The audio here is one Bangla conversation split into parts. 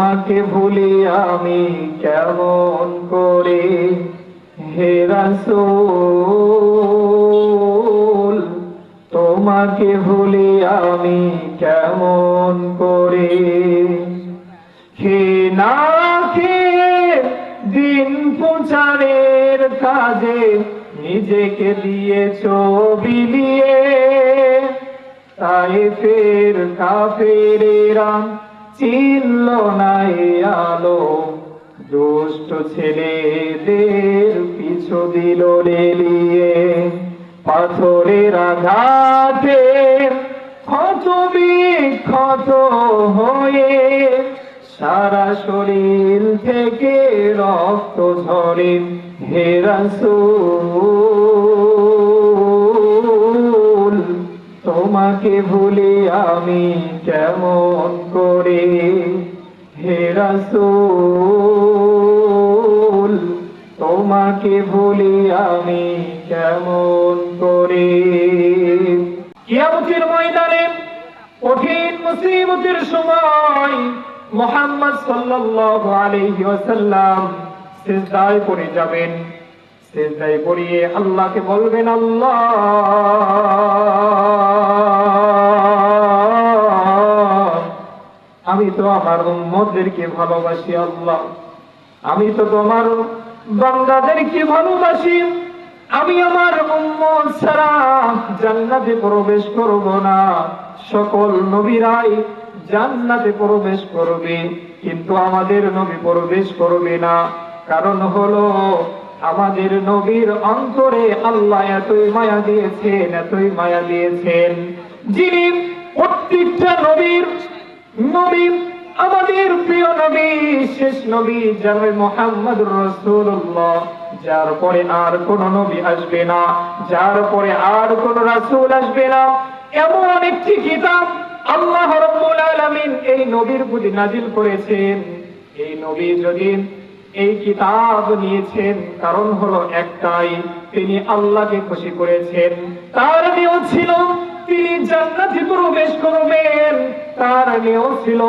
তোমাকে ভুলি আমি কেমন করে? হে রাসূল, তোমাকে ভুলি আমি কেমন করে? খে না দিন প্রচারের কাজে নিজেকে দিয়েছ বিলিয়ে তাই ফের কাফেরেরা চিনল না এ আলো। দুষ্ট ছেলেদের পিছু দিল রেলিয়ে পাথরের আঘাতে ক্ষত বিক্ষত হয়ে সারা শরীর থেকে রক্ত ঝরে হে তোমাকে ভুলি আমি কেমন করে? হে রাসূল, তোমাকে ভুলি আমি কেমন করে? কিয়ামতের ময়দানে কঠিন মুসিবতের সময় মোহাম্মদ সাল্লাল্লাহু আলাইহি ওয়াসাল্লাম সিজদায় পড়ে যাবেন। সিজদায় পড়িয়ে আল্লাহকে বলবেন, আল্লাহ, আমি তো আমার উম্মতদেরকে ভালোবাসি, আল্লাহ। আমি তো তোমার বান্দাদেরকে ভালোবাসি। আমি আমার উম্মত ছাড়া জান্নাতে প্রবেশ করব না। সকল নবীরাই জান্নাতে প্রবেশ করবে, কিন্তু আমাদের নবী প্রবেশ করবে না। কারণ হলো আমাদের নবীর অন্তরে আল্লাহ এতই মায়া দিয়েছেন, এতই মায়া দিয়েছেন। যিনি প্রত্যেকটা নবীর নবী আমাদের প্রিয় নবী, শেষ নবী জানাবে মোহাম্মদ রসুল্লাহ যার পরে আর কোন নবী আসবে না, যার পরে আর কোন রাসুল আসবে না। এমন একটি কিতাব আল্লাহ রাব্বুল আলামিন এই নবীর প্রতি নাজিল করেছেন। এই নবী যদি এই কিতাব নিয়েছেন, কারণ হলো একটাই, তিনি আল্লাহকে খুশি করেছেন। তার নিয়ম ছিল, তিনি জান্নাতে প্রবেশ করবেন তার নিয়ম ছিল,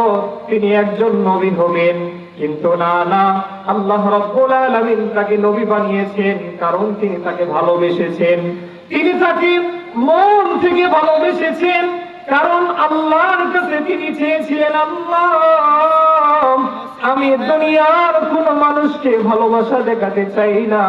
তিনি একজন নবী হবেন। কিন্তু না না, আল্লাহ রাব্বুল আলামিন তাকে নবী বানিয়েছেন, কারণ তিনি তাকে ভালোবেসেছেন। তিনি তাকে মন থেকে ভালোবেসেছেন, কারণ আল্লাহর কাছে তিনি চেয়েছিলেন আল্লাহ। আমি দুনিয়ার কোন মানুষকে ভালোবাসা দেখাতে চাই না।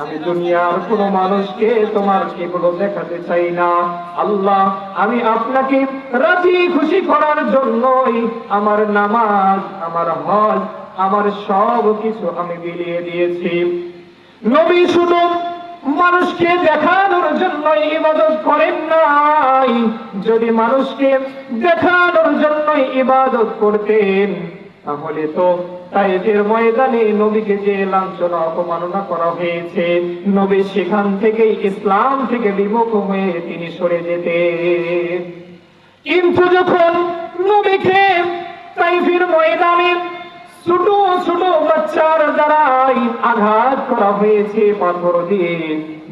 আমি দুনিয়ার কোন মানুষকে তোমার কেবল দেখাতে চাই না। আল্লাহ, আমি আপনাকে রাজি খুশি করার জন্যই আমার নামাজ, আমার হজ, আমার সব কিছু আমি বিলিয়ে দিয়েছি। নবী শুধু মানুষকে দেখানোর জন্য ইবাদত করেন নাই। যদি মানুষকে দেখানোর জন্য ইবাদত করতেন তাহলে তো তাইফের ময়দানে নবীকে যে লাঞ্ছনা অপমাননা করা হয়েছে, নবী সেখান থেকে ইসলাম থেকে বিমুখ হয়ে তিনি সরে যেতে কিন্তু যখন নবীকে তাইফের ময়দানে ছোট ছোট বাচ্চার দ্বারাই আঘাত করা হয়েছে পাথর দিয়ে।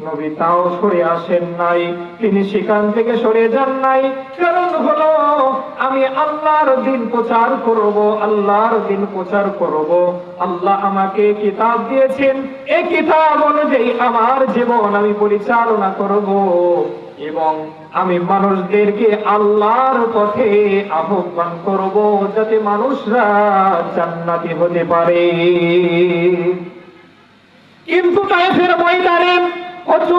নবী তাও সরে আসেন নাই, তিনি সেখান থেকে সরে যান নাই। কারণ হলো, আমি আল্লাহর দিন প্রচার করব, আল্লাহর দিন প্রচার করব। আল্লাহ আমাকে কিতাব দিয়েছেন, এই কিতাব অনুযায়ী আমার জীবন আমি পরিচালনা করব। এবং আমি মানুষদেরকে আল্লাহর পথে আহ্বান করব যাতে মানুষরা জান্নাতি হতে পারে। কিন্তু তাইফের ময়দানে কত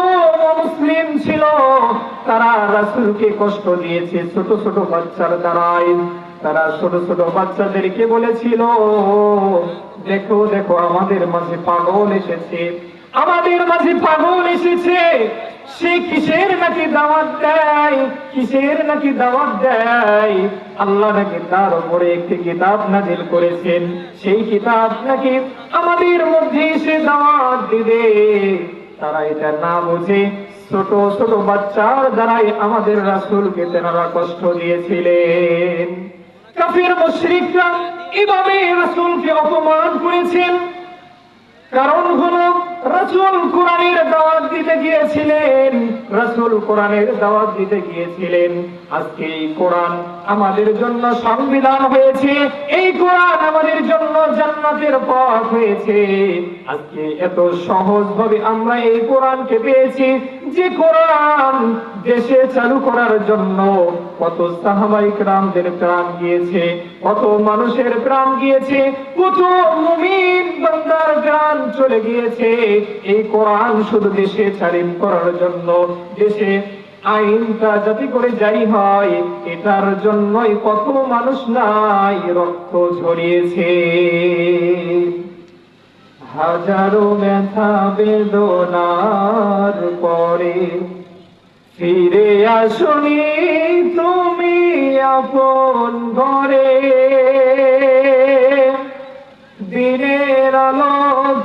মুসলিম ছিল। তারা রাসূলকে কষ্ট দিয়েছে ছোট ছোট বাচ্চার দ্বারাই। তারা ছোট ছোট বাচ্চাদেরকে বলেছিল, দেখো দেখো, আমাদের মাঝে পাগল এসেছে। আমাদের মাঝে পাগল এসেছে। সে কিসের নাকি দাওয়াত দেয়? কিসের নাকি দাওয়াত দেয়? আল্লাহ নাকি তার উপরে একটি কিতাব নাজিল করেছেন। সেই কিতাব নাকি আমাদের মধ্যে সে দাওয়াত দিবে। তারা এটা না বুঝে ছোট ছোট বাচ্চার দ্বারাই আমাদের রাসূলকে তেনারা কষ্ট দিয়েছিলেন। কাফির মুশরিকরা এভাবে রাসূলকে অপমান করেছেন। কারণ হলো রাসূল কোরআনের দাওয়াত দিতে গিয়েছিলেন। রাসূল কোরআনের দাওয়াত দিতে গিয়েছিলেন। আজকে এই কোরআন আমাদের জন্য সংবিধান হয়েছে। এই কোরআন আমাদের জন্য জান্নাতের পথ হয়েছে। আজকে এত সহজ ভাবে আমরা এই কোরআনকে পেয়েছি। যে কোরআন দেশে চালু করার জন্য কত সাহাবাইক রামদের প্রাণ গিয়েছে, কত মানুষের প্রাণ গিয়েছে। কত মুমিন প্রাণ চলে গিয়েছে। এই কোরআন শুধু দেশে চালিম করার জন্য, দেশে আইনটা যাতে করে যাই হয়, এটার জন্যই কত মানুষ নাই রক্ত ঝরিয়েছে। হাজারো ব্যথা বেদনার পরে ফিরে আসনি তুমি আপন ঘরে। দিনের আলো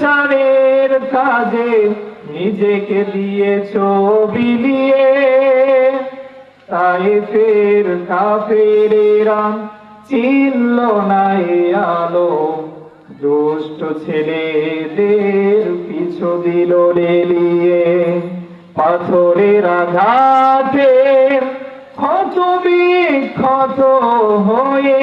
প্রচারের কাজে নিজেকে দিয়েছ বিলিয়ে তাই ফের কাফেরেরা চিনল না এ আলো। দুষ্ট ছেলেদের পিছু দিল রেলিয়ে পাথরের আঘাতে ক্ষত বিক্ষত হয়ে